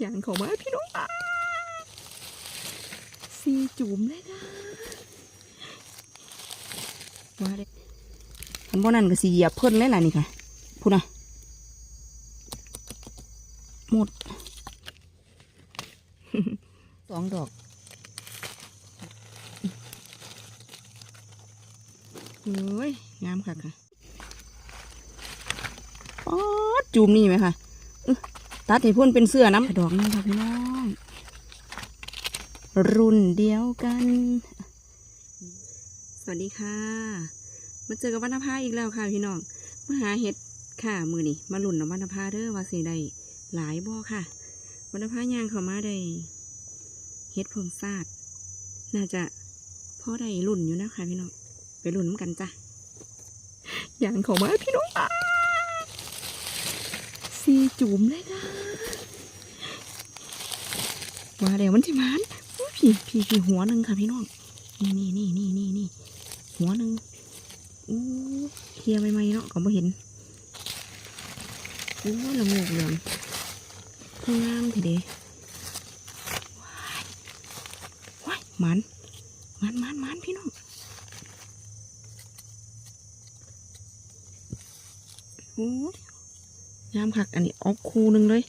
อย่างเขามาพี่น้องอะสีจุ่มเลยนะว่าเลยอันบ่นั่นก็สีเหยียบเพิ่นเลยล่ะนี่ค่ะพูดนะหมดสองดอกเฮ้ยงามค่ะค่ะอ๋อจูมนี่ไหมคะอึ๊ะ ตัดให้พ่นเป็นเสื้อน้ำดอกนึงค่ะพี่น้อง รุ่นเดียวกัน สวัสดีค่ะ มาเจอกับวรรณภาอีกแล้วค่ะพี่น้องมาหาเห็ดค่ะมือนี่มาหลุ่นน้ำวรรณภาเด้อว่าสิได้หลายบ่อค่ะวรรณภายางเขามาได้เฮ็ดเพิ่มซาดน่าจะพ่อได้รุ่นอยู่นะคะพี่น้องไปรุ่นน้ำกันจ้ะยางเขามาพี่น้อง อะสีจุ่มเลยค่ะว่าแล้วมันจะมันอุ๊ยพี่พี่พี่หัวหนึ่งค่ะพี่น้องนี่นี่นี่นี่นี่นี่หัวหนึ่งอู้เคลียร์ใหม่ๆเนาะก็ไม่เห็นโอ้ละโงกเหลืองเพิ่งามทีเดีว้ายมันมันมันมันพี่น้องโอ้ งามคักอันนี้ออกคูหนึ่งเลย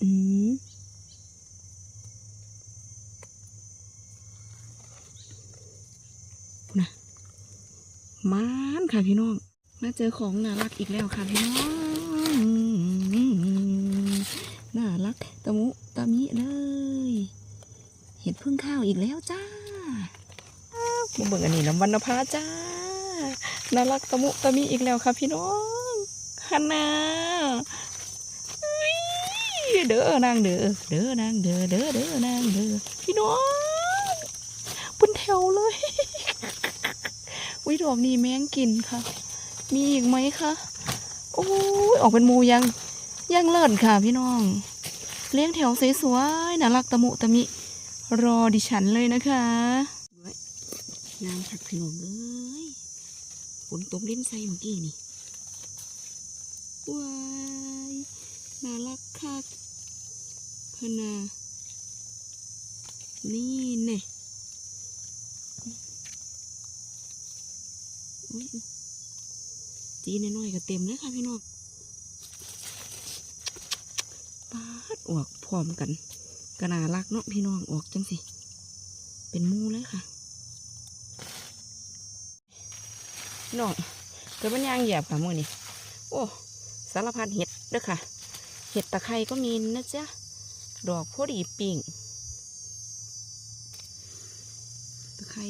อืมนะมันค่ะพี่น้อง มาเจอของน่ารักอีกแล้วค่ะพี่น้องน่ารักตะมุตะมิเลย เห็ดพึ่งข้าวอีกแล้วจ้ามาเบิ่งอันนี้น้ำวันนภาจ้าน่ารักตะมุตะมิอีกแล้วค่ะพี่น้อง ฮันนาเด้อนางเด้อเด้อนางเด้อเด้อเด้อนางเด้อพี่น้องเป็นแถวเลยวิดอกนี้แมงกินค่ะ มีอีกไหมคะโอ้ยออกเป็นมูยังยังเลิศค่ะ พี่น้อง เลี้ยงแถวสวยๆน่ารักตะมุตะมิ รอดิฉันเลยนะคะนางผักพี่น้องเอ้ยฝนตกเลิ้นใส่เมื่อกี้นี่ ว้ายน่ารักคักพนานี่เนี่ยจีนน้อยก็เต็มเลยค่ะพี่น้องปาดออกพร้อมกันก็น่ารักเนาะพี่น้องออกจังสิ เป็นมูเลยค่ะพี่น้องเกิดมันยางเหยียบค่ะมือนี่โอ้ สารพัดเห็ดเด้อค่ะ เห็ดตะไคร้ก็มีนะจ๊ะ ดอกพอดีปิ่งตะไคร้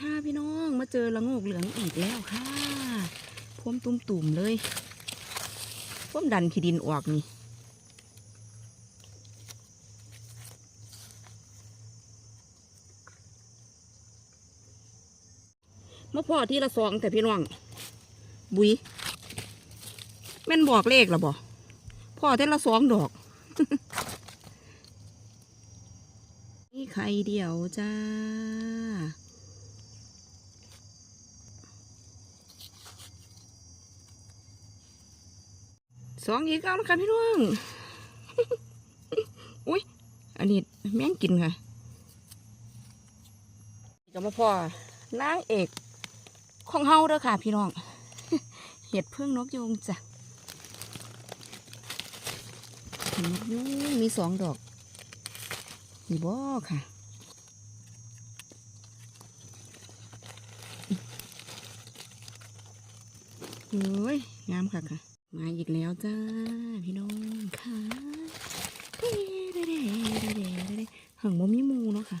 ค่ะพี่น้องมาเจอละงกเหลืองอีกแล้วค่ะพวมตุ่มๆเลยพวมดันขี้ดินออกนี่ พ่อที่ละสองแต่พี่น้อง บุยแม่นบอกเลขหรอบ่พ่อที่ละสองดอก นี่ไข่เดียวจ้าสองอีกเอาละค่ะพี่น้องอุ้ยอันนี้แม่งกินค่ะก็มาพ่อนางเอก ของเฮาเด้อค่ะ พี่น้อง เห็ดพึ่งนกยูงจ้ะนกยูงมีสองดอกนี่บ่ค่ะเฮ้ย งามค่ะค่ะ มาอีกแล้วจ้า พี่น้องค่ะเด้เด้เด้เด้เด้เด้หังบ่มีมูเนาะค่ะ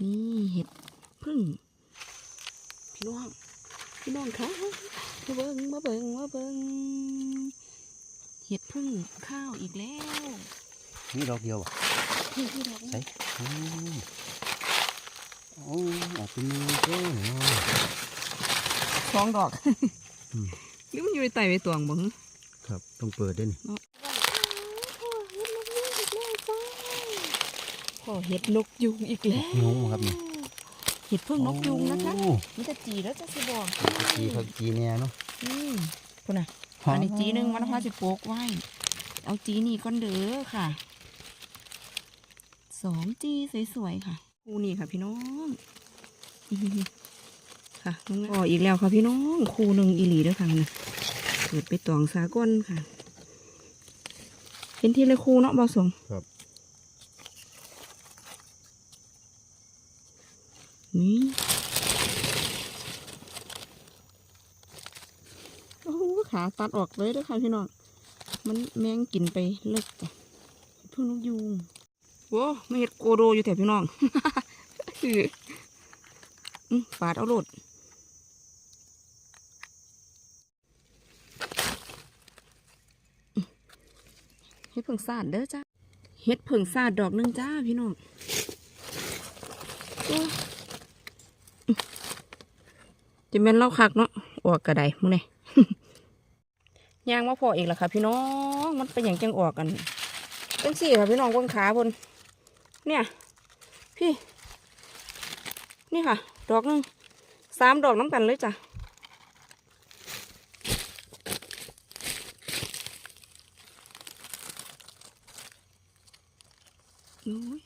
นี่เห็ดพึ่ง พี่น้อง พี่น้องคะมาเบิงมาเบิงมาเบิงเห็ดพึ่งข้าวอีกแล้วนี่ดอกเดียวอะพี่พี่ดอกใส่อืมโอ้ออกเป็นมือเจ้าเนาะสองดอกอืมหรือมันอยู่ในไตใบตวงบ่ฮะครับต้องเปิดด้วยนี่เห็ดนกยูงอีกแล้วจ้าพ่อเห็ดนกยุงอีกแล้วยุงครับนี่ เห็ดพึ่งนกยุงนะคะโอ้มันจะจีแล้วจะสิบอกจีเขาจีเนี่ยเนาะอืมพุ่นน่ะอันนี้จีหนึ่งมันพาสิโปกไว้ เอาจีนี่ก้อนเด้อค่ะสองจีสวยๆค่ะคู่นี่ค่ะ พี่น้องอื้อหือค่ะน้องอ๋ออีกแล้วค่ะพี่น้องคู่หนึ่งอีหลีเด้วยค่ะนะเกิดไปตองสาก้นค่ะเป็นที่เลยคู่เนาะบอสงครับ นี่โอ้ขาตัดออกเลยด้วยค่ะพี่น้อง มันแมงกินไปเลิกจ้ะเพิ่งนกยูงโว้ไม่เห็ดโกโดอยู่แถวพี่น้องคืออืมปาดเอาโลดเฮ็ดเพิ่งซาดเด้อจ้าเฮ็ดเพิ่งซาดดอกหนึงจ้าพี่น้องโอ้ จะเป็นเล่าคักเนาะออกกระไดมึงเนี่ยยางมาพออีกแล้วค่ะ พี่น้องมันเป็นอย่างจังออกกันเป็นสี่ค่ะพี่น้องบนขาบน เนี่ย พี่ นี่ค่ะ ดอกนึงสามดอกน้ำกันเลยจ้ะโอ้ย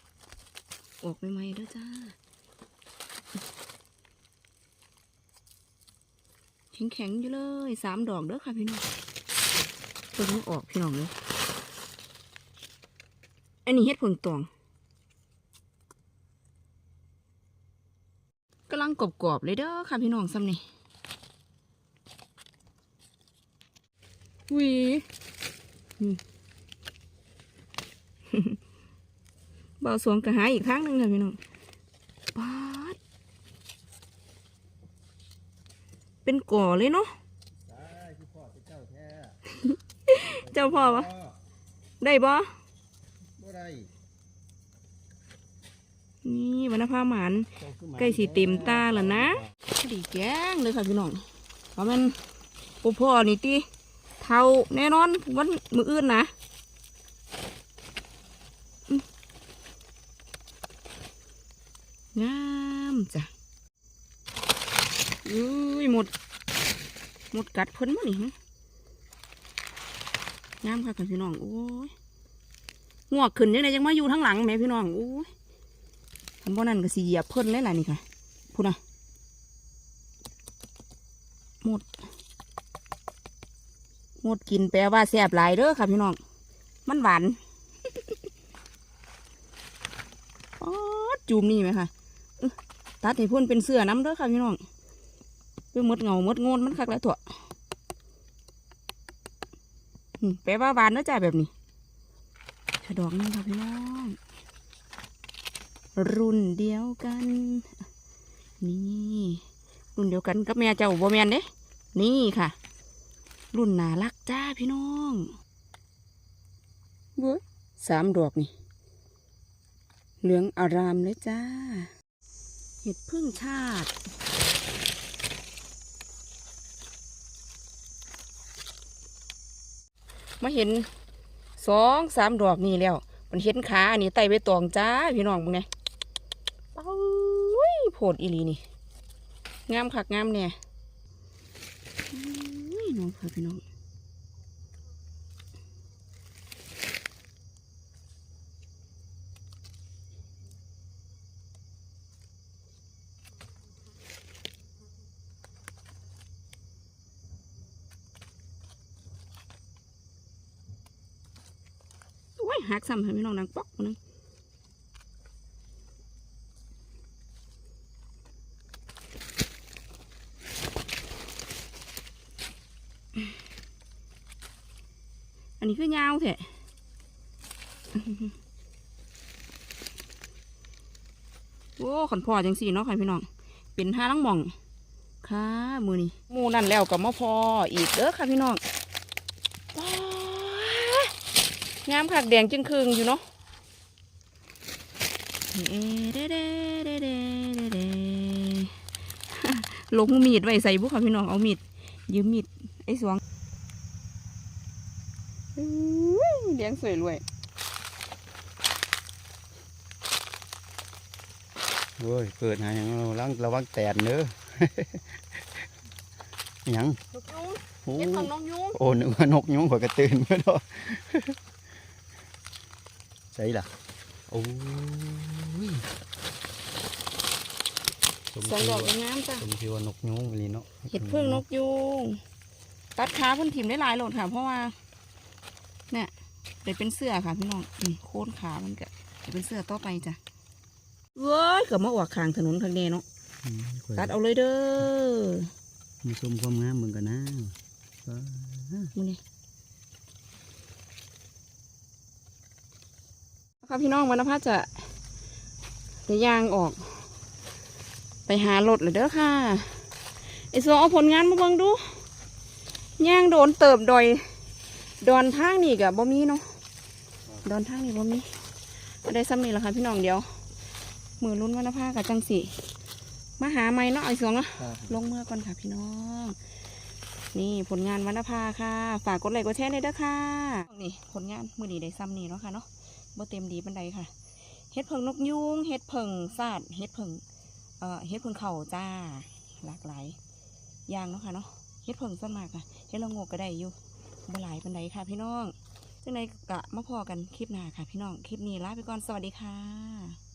ออกใหม่ๆแล้วจ้า แข็งๆอยู่เลยสามดอกเด้อค่ะพี่น้องเพิ่งออกพี่น้องเลยอันนี้เฮ็ดผลตวงกำลังกรอบๆเลยเด้อค่ะพี่น้องซ้ำนี่วีอืมเบาสวงกระหายอีกครั้งหนึ่งค่ะพี่น้องปาด เป็นก่อเลยเนาะเจ้าพ่อวะได้บ่บ่ได้นี่วรรณภาหมานใกล้สิเต็มตาแล้วนะดีแกงเลยค่ะพี่น้องเพราะมันปูพ่อนี่ตีเท่าแน่นอนวันมืออื่นนะอืมงามจ้ะ อุ้ยหมด หมดกัดเพิ่นมานี่งามค่ะพี่น้องโอ้ยงวกขึ้นยังไงยังมาอยู่ทั้งหลังแม่พี่น้องโอ้ยคันบ่นั่นก็สิเหยียบเพิ่นเลยล่ะนี่ค่ะพูดนะหมดหมดกินแปลว่าแซ่บหลายเด้อค่ะพี่น้อง มันหวานป๊อดจูมนี่ไหมค่ะตัดให้พ่นเป็นเสื้อน้ำเด้อค่ะพี่น้อง เพื่อมดเงามดโงนมันคักแล้วถั่วอืมแปลว่าหวานเด้อจ้าแบบนี้ฉดอกนี่ค่ะพี่น้อง รุ่นเดียวกัน นี่ รุ่นเดียวกันกับแม่เจ้าบัวแมนเด้นี่ค่ะ รุ่นน่ารักจ้าพี่น้องเว้ยสามดอกนี่ เหลืองอารามเลยจ้า เห็ดพึ่งชาติ มาเห็นสองสามดอกนี่แล้ว มันเห็นขาอันนี้ไต่ไปตองจ้าพี่น้องมึงไงเป้าโผดอีลีนี่ งามขักงามเนี่ยอุ้ยน้องค่ะพี่น้อง หักซ้ำให้พี่น้องดังป๊อกนึงอันนี้คือยาวแท้โอ้ขันพอจังสี่เนาะค่ะพี่น้อง เป็นห้าลังมอง ค่ะ มือนี่มูนั่นแล้วกับมะพออีกเด้อค่ะพี่น้องว้า งามคักแดงจึงคืงอยู่เนาะลงมีดไว้ใส่บุค่ะพี่น้องเอามีดยืมมีดไอ้สวงอุ้ยงสวยรวยโอ้ยเกิดหาอย่างเราระวังระวังแตนเด้อหยังนกยุงโอ้เห็ดเพิ่งนกยุงโอ้นึกว่านกยุงข่อยกระตื่นเมื่อดอ ใช่ล่ะ โอ้ยสมสองดอกชื่องามๆจ้ะสมชื่อว่านกยุงอีหลีเนาะเห็ดเพิ่งนกยุงตัดขาเพิ่นถิ่มได้หลายโหลดค่ะ เพราะว่าเนี่ยเดี๋ยวเป็นเสื้อค่ะพี่น้องอืมโค่นขามันก็เดี๋ยวเป็นเสื้อต่อไปจ้ะเว้ยเกือบมาอวกข้างถนนทางเนเนาะอืมข่อยตัดเอาเลยเด้อมาชมความงามมึงกันนะว้ามึงนี่ค่ะพี่น้องวรรณภาจะเดี๋ยวยางออก ไปหารถเลยเด้อค่ะไอ้สองเอาผลงานมาเบิ่งดูย่างโดนเติบดอยดอนทางนี่กะบ่มีเนาะดอนทางนี่บ่มีก็ได้ซ้ำนี่แหละค่ะพี่น้องเดียวมือลุ้นวรรณภากับจังสีมาหาไม่เนาะไอ้สองเนาะลงเมื่อก่อนค่ะพี่น้อง นี่ผลงานวรรณภาค่ะ ฝากกดไลค์กดแชร์เลยเด้อค่ะนี่ผลงานมือดีได้ซ้ำนี่เนาะค่ะเนาะ บ่เต็มดีบันไดค่ะเฮ็ดเพิงนกยุงเฮ็ดเพิงซาดเฮ็ดเพิงเอ่อเฮ็ดเพิงเข่าจ้า หลากหลายอย่างเนาะค่ะเนาะเฮ็ดเพิงส่วนมากค่ะเฮ็ดละโงกก็ได้อยู่บ่หลายบันไดค่ะ พี่น้องจังไดกะมาพอกันคลิปหน้าค่ะ พี่น้องคลิปนี้ลาไปก่อนสวัสดีค่ะ